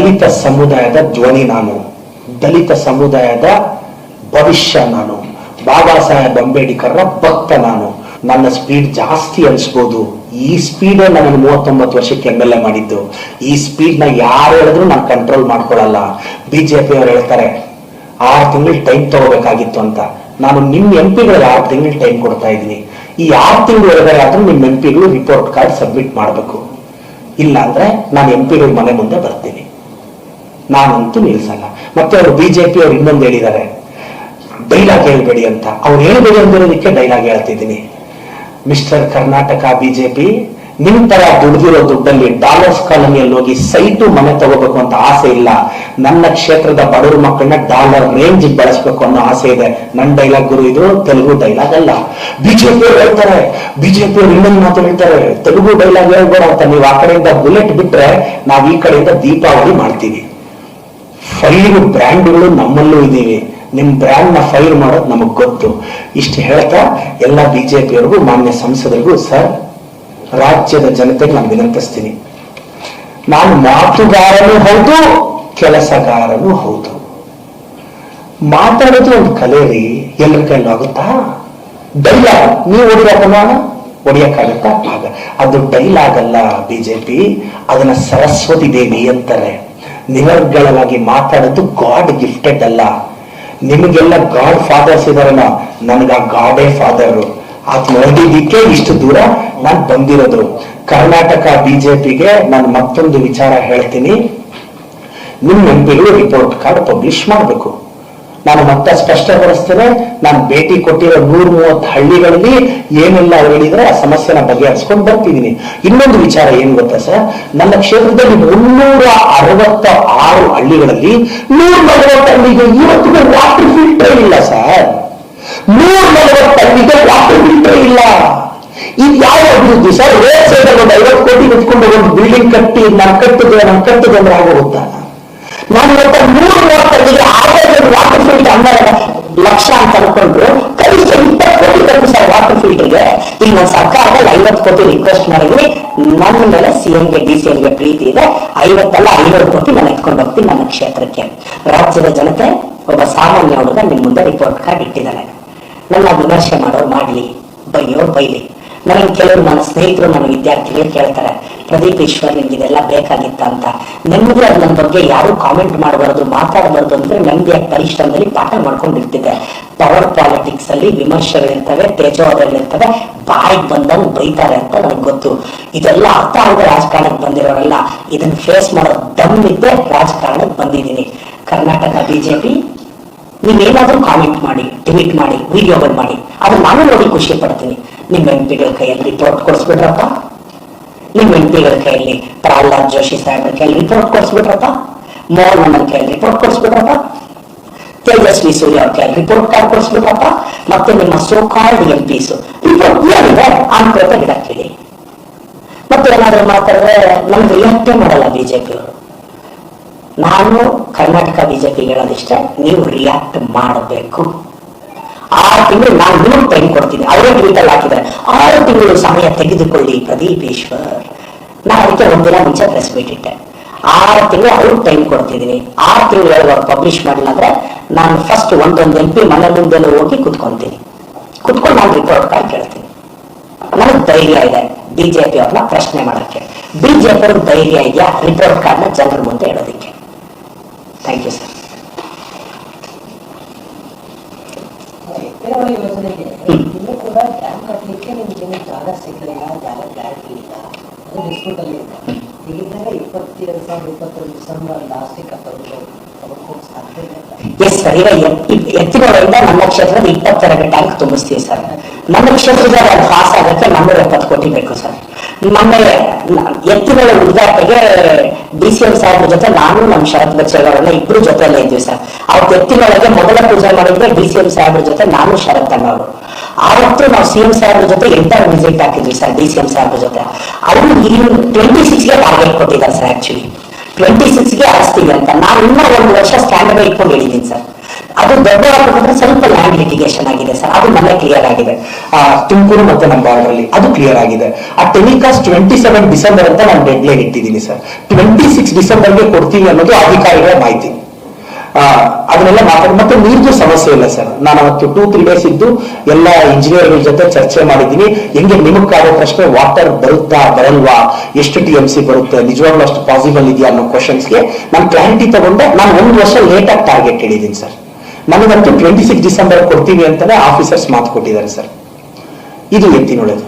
ದಲಿತ ಸಮುದಾಯದ ಧ್ವನಿ ನಾನು. ದಲಿತ ಸಮುದಾಯದ ಭವಿಷ್ಯ ನಾನು. ಬಾಬಾ ಸಾಹೇಬ್ ಅಂಬೇಡ್ಕರ್ರ ಭಕ್ತ ನಾನು. ನನ್ನ ಸ್ಪೀಡ್ ಜಾಸ್ತಿ ಅನಿಸ್ಬೋದು. ಈ ಸ್ಪೀಡ್ ನನಗೆ ಮೂವತ್ತೊಂಬತ್ತು ವರ್ಷಕ್ಕೆ ಎಂ ಎಲ್ ಎ ಮಾಡಿದ್ದು. ಈ ಸ್ಪೀಡ್ನ ಯಾರು ಹೇಳಿದ್ರು ನಾನು ಕಂಟ್ರೋಲ್ ಮಾಡ್ಕೊಳಲ್ಲ ಬಿಜೆಪಿ ಅವ್ರು ಹೇಳ್ತಾರೆ, ಆರು ತಿಂಗಳು ಟೈಮ್ ತಗೋಬೇಕಾಗಿತ್ತು ಅಂತ. ನಾನು ನಿಮ್ಮ ಎಂ ಪಿಗಳಿಗೆ ಆರು ತಿಂಗಳು ಟೈಮ್ ಕೊಡ್ತಾ ಇದ್ದೀನಿ. ಈ ಆರು ತಿಂಗಳು ಒಳಗಡೆ ಆದರೂ ನಿಮ್ಮ ಎಂ ಪಿಗಳು ರಿಪೋರ್ಟ್ ಕಾರ್ಡ್ ಸಬ್ಮಿಟ್ ಮಾಡಬೇಕು. ಇಲ್ಲ ಅಂದ್ರೆ ನಾನು ಎಂ ಪಿಗಳ ಮನೆ ಮುಂದೆ ಬರ್ತೀನಿ. ನಾನಂತೂ ನಿಲ್ಸಲ್ಲ ಮತ್ತೆ ಅವರು ಬಿಜೆಪಿ ಅವ್ರು ಇನ್ನೊಂದು ಹೇಳಿದ್ದಾರೆ. ಡೈಲಾಗ್ ಹೇಳ್ಬೇಡಿ ಅಂತ. ಅವ್ರು ಹೇಳ್ಬೇಡಿ ಅಂದಿರೋದಕ್ಕೆ ಡೈಲಾಗ್ ಹೇಳ್ತಿದ್ದೀನಿ. ಮಿಸ್ಟರ್ ಕರ್ನಾಟಕ ಬಿಜೆಪಿ ನಿಮ್ ತರ ದುಡ್ದಿರೋ ದುಡ್ಡಲ್ಲಿ ಡಾಲರ್ಸ್ ಕಾಲೋನಿಯಲ್ಲಿ ಹೋಗಿ ಸೈಟು ಮನೆ ತಗೋಬೇಕು ಅಂತ ಆಸೆ ಇಲ್ಲ. ನನ್ನ ಕ್ಷೇತ್ರದ ಬಡವ್ರ ಮಕ್ಕಳನ್ನ ಡಾಲರ್ ರೇಂಜ್ ಬಳಸ್ಬೇಕು ಅನ್ನೋ ಆಸೆ ಇದೆ. ನನ್ನ ಡೈಲಾಗ್ ಗುರು ಇದು, ತೆಲುಗು ಡೈಲಾಗ್ ಅಲ್ಲ. ಬಿಜೆಪಿ ಅವ್ರು ಹೇಳ್ತಾರೆ. ಬಿಜೆಪಿ ಅವ್ರು ಇನ್ನೊಂದು ಮಾತು ಹೇಳ್ತಾರೆ. ತೆಲುಗು ಡೈಲಾಗ್ ಹೇಳ್ಬೇಡ ಅಂತ. ನೀವು ಆ ಕಡೆಯಿಂದ ಬುಲೆಟ್ ಬಿಟ್ರೆ ನಾವು ಈ ಕಡೆಯಿಂದ ದೀಪಾವಳಿ ಮಾಡ್ತೀವಿ. ಫೈರ್ ಬ್ರ್ಯಾಂಡ್ಗಳು ನಮ್ಮಲ್ಲೂ ಇದ್ದೀವಿ. ನಿಮ್ಮ ಬ್ರ್ಯಾಂಡ್ನ ಫೈರ್ ಮಾಡೋದು ನಮಗ್ ಗೊತ್ತು. ಇಷ್ಟು ಹೇಳ್ತಾ ಎಲ್ಲ ಬಿಜೆಪಿಯವರಿಗೂ, ಮಾನ್ಯ ಸಂಸದರಿಗೂ, ಸರ್, ರಾಜ್ಯದ ಜನತೆಗೆ ನಾನು ವಿನಂತಿಸ್ತೀನಿ. ನಾನು ಮಾತುಗಾರನೂ ಹೌದು, ಕೆಲಸಗಾರನೂ ಹೌದು. ಮಾತಾಡೋದು ಒಂದು ಕಲೆ ರೀ. ಎಲ್ಲರ ಕೈಲೂ ಆಗುತ್ತಾ? ಡೈಲಾಗ್ ನೀವು ಹೊಡಿಯೋಣ ಹೊಡಿಯಕ್ಕಾಗತ್ತಾ? ಆಗ. ಅದು ಡೈಲಾಗ್ ಅಲ್ಲ ಬಿಜೆಪಿ. ಅದನ್ನ ಸರಸ್ವತಿ ದೇವಿ ಅಂತಾರೆ. ನಿರರ್ಗಳವಾಗಿ ಮಾತಾಡೋದು ಗಾಡ್ ಗಿಫ್ಟೆಡ್ ಅಲ್ಲ. ನಿಮಗೆಲ್ಲ ಗಾಡ್ ಫಾದರ್ಸ್ ಇದಾರಲ್ಲ ನನಗ ಗಾಡೇ ಫಾದರ್ ಅದ್ ನೋಡಿದಿಕ್ಕೆ ಇಷ್ಟು ದೂರ ನಾನು ಬಂದಿರೋದು. ಕರ್ನಾಟಕ ಬಿಜೆಪಿಗೆ ನಾನು ಮತ್ತೊಂದು ವಿಚಾರ ಹೇಳ್ತೀನಿ. ನಿಮ್ಮ ಎಂಪಿಗಳು ರಿಪೋರ್ಟ್ ಕಾರ್ಡ್ ಪಬ್ಲಿಷ್ ಮಾಡಬೇಕು. ನಾನು ಮತ್ತೆ ಸ್ಪಷ್ಟಪಡಿಸ್ತೇನೆ. ನಾನು ಭೇಟಿ ಕೊಟ್ಟಿರೋ ನೂರ ಮೂವತ್ತು ಹಳ್ಳಿಗಳಲ್ಲಿ ಏನೆಲ್ಲ ಹೇಳಿದ್ರೆ ಆ ಸಮಸ್ಯೆನ ಬಗೆಹರಿಸ್ಕೊಂಡು ಬರ್ತಿದ್ದೀನಿ. ಇನ್ನೊಂದು ವಿಚಾರ ಏನ್ ಗೊತ್ತಾ ಸರ್? ನನ್ನ ಕ್ಷೇತ್ರದಲ್ಲಿ ಮುನ್ನೂರ ಅರವತ್ತ ಆರು ಹಳ್ಳಿಗಳಲ್ಲಿ ನೂರ ನಲವತ್ತು ಹಳ್ಳಿಗೆ ಇವತ್ತಿಗೆ ವಾಟರ್ ಫಿಲ್ಟರ್ ಇಲ್ಲ ಸರ್. ನೂರ ನಲವತ್ತು ಹಳ್ಳಿಗೆ ವಾಟರ್ ಫಿಲ್ಟರ್ ಇಲ್ಲ. ಇದು ಯಾವ ಅಭಿವೃದ್ಧಿ ಸರ್? ರೋಡ್ ಸೈಡ್ ಒಂದು ಐವತ್ತು ಕೋಟಿ ನಿಂತ್ಕೊಂಡು ಒಂದು ಬಿಲ್ಡಿಂಗ್ ಕಟ್ಟಿ, ನಾನು ಕಟ್ಟಿದ್ರೆ ನಾನು ಕಟ್ಟಿದ್ರೆ ಅಂದ್ರೆ ಆಗೋಗುತ್ತಾ? ನಾನು ಇವತ್ತ ಮೂರು ಮೂವತ್ತೈದಿಗೆ ಆದಾಯ ವಾಟರ್ ಫಿಲ್ಟರ್ ಹನ್ನೆರಡು ಲಕ್ಷ ಅಂತ ಅನ್ಕೊಂಡ್ರು ಕನಿಷ್ಠ ಇಪ್ಪತ್ತು ಕೋಟಿ ಕಟ್ಟು ಸರ್ ವಾಟರ್ ಫಿಲ್ಟರ್ಗೆ ಈಗ ನಾನು ಸರ್ಕಾರದಲ್ಲಿ ಐವತ್ತು ಕೋಟಿ ರಿಕ್ವೆಸ್ಟ್ ಮಾಡಿದ್ವಿ ನನ್ನ ಮೇಲೆ ಸಿಎಂಗೆ ಡಿ ಸಿ ಎಂಗೆ ಪ್ರೀತಿ ಇದೆ. ಐವತ್ತಲ್ಲ ಐವತ್ತು ಕೋಟಿ ನಾನು ಎತ್ಕೊಂಡು ಹೋಗ್ತೀನಿ ನನ್ನ ಕ್ಷೇತ್ರಕ್ಕೆ. ರಾಜ್ಯದ ಜನತೆ ಒಬ್ಬ ಸಾಮಾನ್ಯ ಹುಡುಗ ನಿಮ್ಮ ಮುಂದೆ ರಿಪೋರ್ಟ್ ಕಾರ್ಡ್ ಇಟ್ಟಿದ್ದಾನೆ. ನನ್ನ ವಿಮರ್ಶೆ ಮಾಡೋರು ಮಾಡಲಿ, ಬೈಯೋರು ಬೈಲಿ. ನನಗೆ ಕೆಲವರು ನನ್ನ ಸ್ನೇಹಿತರು ನನ್ನ ವಿದ್ಯಾರ್ಥಿಗಳು ಕೇಳ್ತಾರೆ, ಪ್ರದೀಪ್ ಈಶ್ವರ್ ನಿಮ್ಗೆ ಇದೆಲ್ಲ ಬೇಕಾಗಿತ್ತ ಅಂತ? ನೆಮ್ಮದಿ ಅದು ನನ್ನ ಬಗ್ಗೆ ಯಾರು ಕಾಮೆಂಟ್ ಮಾಡಬಾರ್ದು, ಮಾತಾಡಬಾರ್ದು ಅಂದ್ರೆ ನೆಮ್ಮದಿಯಾಗಿ ಪರಿಶ್ರಮದಲ್ಲಿ ಪಾಠ ಮಾಡ್ಕೊಂಡಿರ್ತಿದ್ದೆ ಪವರ್ ಪಾಲಿಟಿಕ್ಸ್ ಅಲ್ಲಿ ವಿಮರ್ಶೆಗಳಿರ್ತವೆ ತೇಜವಾದಗಳಿರ್ತವೆ ಬಾಯಿಗೆ ಬಂದಂಗೆ ಬೈತಾರೆ ಅಂತ ನನಗೆ ಗೊತ್ತು. ಇದೆಲ್ಲ ಅರ್ಥ ಆಗದೆ ರಾಜಕಾರಣಕ್ಕೆ ಬಂದಿರೋರೆಲ್ಲ ಇದನ್ನ ಫೇಸ್ ಮಾಡೋ ದಮ್ ಇದ್ದೆ ರಾಜಕಾರಣಕ್ಕೆ ಬಂದಿದ್ದೀನಿ. ಕರ್ನಾಟಕ ಬಿಜೆಪಿ ನೀವೇನಾದ್ರೂ ಕಾಮೆಂಟ್ ಮಾಡಿ ಟ್ವೀಟ್ ಮಾಡಿ ವಿಡಿಯೋಗಳು ಮಾಡಿ ಅದು ನಾನು ನೋಡಿ ಖುಷಿ ಪಡ್ತೀನಿ. ನಿಮ್ಮ ಹೆಂಡತಿಗಳ ಕೈಯಲ್ಲಿ ರಿಪೋರ್ಟ್ ಕೊಡಿಸ್ಬಿಟ್ರಪ್ಪ? ನಿಮ್ಮ ಹೆಂಡತಿಗಳ ಕೈಯಲ್ಲಿ ಪ್ರಹ್ಲಾದ್ ಜೋಶಿ ಸಾಹೇಬ್ರ ಕೈಯಲ್ಲಿ ರಿಪೋರ್ಟ್ ಕೊಡಿಸ್ಬಿಟ್ರಪ್ಪ? ಮೋಹನ್ ಕೈಯಲ್ಲಿ ರಿಪೋರ್ಟ್ ಕೊಡಿಸ್ಬಿಟ್ರಪ್ಪ? ತೇಜಸ್ವಿ ಸೂರ್ಯ ಅವ್ರ ಕೈಯಲ್ಲಿ ರಿಪೋರ್ಟ್ ಕಾರ್ಡ್ ಕೊಡಿಸ್ಬಿಟ್ರಪ್ಪ? ಮತ್ತೆ ನಿಮ್ಮ ಸೋಕಾರ್ಡ್ ಎಂ ಪಿಸ್ ರಿಪೋರ್ಟ್ ಏನಿದೆ? ಪೇಪರ್ ಮತ್ತೆ ಏನಾದ್ರೂ ಮಾತಾಡಿದ್ರೆ ನಮ್ಗೆ ರಿಯಾಕ್ಟೇ ಮಾಡಲ್ಲ ಬಿಜೆಪಿಯವರು ನಾನು ಕರ್ನಾಟಕ ಬಿಜೆಪಿ ಹೇಳೋದಿಷ್ಟೇ ನೀವು ರಿಯಾಕ್ಟ್ ಮಾಡಬೇಕು. ಆ ತಿಂಗಳು ನಾನು ಟೈಮ್ ಕೊಡ್ತೀನಿ. ಅವರೇ ಟ್ವೀಟಲ್ಲಿ ಹಾಕಿದ್ದಾರೆ. ಆರು ತಿಂಗಳು ಸಮಯ ತೆಗೆದುಕೊಳ್ಳಿ, ಪ್ರದೀಪೇಶ್ವರ್. ನಾನು ಅದಕ್ಕೆ ಒಂದಿನ ಮುಂಚೆ ಪ್ರೆಸ್ ಮೀಟ್ ಇಟ್ಟೆ. ಆರು ತಿಂಗಳು ಅವ್ರಿಗೆ ಟೈಮ್ ಕೊಡ್ತಿದ್ದೀನಿ. ಆರು ತಿಂಗಳು ಅವ್ರು ಪಬ್ಲಿಷ್ ಮಾಡಿಲ್ಲ ಅಂದ್ರೆ ನಾನು ಫಸ್ಟ್ ಒಂದೊಂದು ಎಂ ಪಿ ಮನೆ ಮುಂದೆ ಹೋಗಿ ಕುತ್ಕೊಳ್ತೀನಿ ಕುತ್ಕೊಂಡು ನಾನು ರಿಪೋರ್ಟ್ ಕಾರ್ಡ್ ಕೇಳ್ತೀನಿ. ನನಗೆ ಧೈರ್ಯ ಇದೆ. ಬಿಜೆಪಿ ಅವ್ರನ್ನ ಪ್ರಶ್ನೆ ಮಾಡಕ್ಕೆ. ಬಿಜೆಪಿ ಅವ್ರಿಗೆ ಧೈರ್ಯ ಇದೆಯಾ? ರಿಪೋರ್ಟ್ ಕಾರ್ಡ್ನ ಜನರ ಮುಂದೆ ಇಡೋದಕ್ಕೆ. ಥ್ಯಾಂಕ್ ಯು ಸರ್ ಹ್ಞೂ ಡ್ಯಾಮ್ ಕಟ್ಟಲಿಕ್ಕೆ ನಿಮ್ಗೆ ಜಾಗ ಸಿಗಲಿಲ್ಲ ಜಾಗ ಗ್ಯಾರಂಟಿ ಇಲ್ಲ ಅದು ಇದೆ ಹೀಗಿದ್ದಾಗ ಇಪ್ಪತ್ತೆರಡು ಸಾವಿರದ ಇಪ್ಪತ್ತೊಂದು ಡಿಸೆಂಬರ್ ಲಾಸ್ಟಿಗೆ ಕಟ್ಟೋದು ಎಸ್ ಸರ್ ಈಗ ಎತ್ತಿನವರಿಂದ ನಮ್ಮ ಕ್ಷೇತ್ರದ ಇಪ್ಪತ್ತೆರಡು ಟ್ಯಾಂಕ್ ತುಂಬಿಸ್ತೀವಿ ಸರ್ ನಮ್ಮ ಕ್ಷೇತ್ರದಲ್ಲಿ ಅದು ಪಾಸ್ ಆಗಕ್ಕೆ ನನ್ನೂರ ಎಪ್ಪತ್ತು ಕೋಟಿ ಬೇಕು ಸರ್ ಮೊನ್ನೆ ಎತ್ತಿನೊಳ ಉದ್ಘಾಟನೆಗೆ ಡಿ ಸಿ ಎಂ ಸಾಹೇಬ್ರ ಜೊತೆ ನಾನು ನಮ್ಮ ಶರತ್ ಬಚ್ಚೇಗೌಡರನ್ನ ಇಬ್ರು ಜೊತೆಯಲ್ಲೇ ಇದ್ವಿ ಸರ್ ಅವತ್ತು ಎತ್ತಿನೊಳಗೆ ಮೊದಲ ಪೂಜೆ ಮಾಡಿದ್ರೆ ಡಿ ಸಿ ಎಂ ಸಾಹೇಬ್ರ ಜೊತೆ ನಾನು ಶರತ್ ಅಣ್ಣವರು ಆವತ್ತು ನಾವು ಸಿ ಎಂ ಸಾಹೇಬ್ರ ಜೊತೆ ಎಂಟರ್ ವಿಸಿಟ್ ಹಾಕಿದ್ವಿ ಸರ್ ಡಿ ಸಿ ಎಂ ಸಾಹೇಬ್ರ ಜೊತೆ. ಅವರು ಈ ಟ್ವೆಂಟಿ ಸಿಕ್ಸ್ಗೆ ಟಾರ್ಗೆಟ್ ಕೊಟ್ಟಿದ್ದಾರೆ ಸರ್ ಆಕ್ಚುಲಿ ಟ್ವೆಂಟಿ ಸಿಕ್ಸ್ಗೆ ಆರಿಸ್ತೀವಿ ಅಂತ. ನಾನು ಇನ್ನೂ ಒಂದು ವರ್ಷ ಸ್ಟ್ಯಾಂಡರ್ಡ್ ಇಟ್ಕೊಂಡು ಹೇಳಿದ್ದೀನಿ ಸರ್. ಅದು ದೊಡ್ಡ ಸ್ವಲ್ಪ ಲ್ಯಾಂಡ್ ಲಿಟಿಗೇಷನ್ ಆಗಿದೆ ಸರ್. ಅದು ಮೊನ್ನೆ ಕ್ಲಿಯರ್ ಆಗಿದೆ. ತುಮಕೂರು ಮತ್ತೆ ನಮ್ಮ ಬಾರ್ಡರ್ ಅಲ್ಲಿ ಅದು ಕ್ಲಿಯರ್ ಆಗಿದೆ. ಆ ಟೆಲಿಕಾಸ್ಟ್ ಟ್ವೆಂಟಿ ಸೆವೆನ್ ಡಿಸೆಂಬರ್ ಅಂತ ನಾನು ಡೆಡ್ ಲೈನ್ ಇಟ್ಟಿದ್ದೀನಿ ಸರ್. ಟ್ವೆಂಟಿ ಸಿಕ್ಸ್ ಡಿಸೆಂಬರ್ಗೆ ಕೊಡ್ತೀವಿ ಅನ್ನೋದು ಅಧಿಕಾರಿಗಳ ಮಾಹಿತಿ. ಅದನ್ನೆಲ್ಲ ಮಾತಾಡಿ, ಮತ್ತೆ ನೀರ್ದು ಸಮಸ್ಯೆ ಇಲ್ಲ ಸರ್. ನಾನು ಅವತ್ತು ಟೂ ತ್ರೀ ಡೇಸ್ ಇದ್ದು ಎಲ್ಲ ಇಂಜಿನಿಯರ್ಗಳ ಜೊತೆ ಚರ್ಚೆ ಮಾಡಿದ್ದೀನಿ. ಹೆಂಗೆ ನಿಮಗೆ ಆಗೋ ಪ್ರಶ್ನೆ ವಾಟರ್ ಬರುತ್ತಾ, ಬರಲ್ವಾ? ಎಷ್ಟು ಟಿ ಎಂ ಸಿ ಬರುತ್ತೆ? ನಿಜವಾಗ್ಲೂ ಅಷ್ಟು ಪಾಸಿಬಲ್ ಇದೆಯಾ ಅನ್ನೋ ಕ್ವಶನ್ಸ್ಗೆ ನಾನು ಕ್ಲಾರಿಟಿ ತಗೊಂಡೆ. ನಾನು ಒಂದು ವರ್ಷ ಲೇಟ್ ಆಗಿ ಟಾರ್ಗೆಟ್ ಹೇಳಿದ್ದೀನಿ ಸರ್. ನನಗಂತೂ ಟ್ವೆಂಟಿ ಸಿಕ್ಸ್ ಡಿಸೆಂಬರ್ ಕೊಡ್ತೀವಿ ಅಂತಾನೆ ಆಫೀಸರ್ಸ್ ಮಾತು ಕೊಟ್ಟಿದ್ದಾರೆ ಸರ್. ಇದು ಎತ್ತಿ ನೋಡೋದು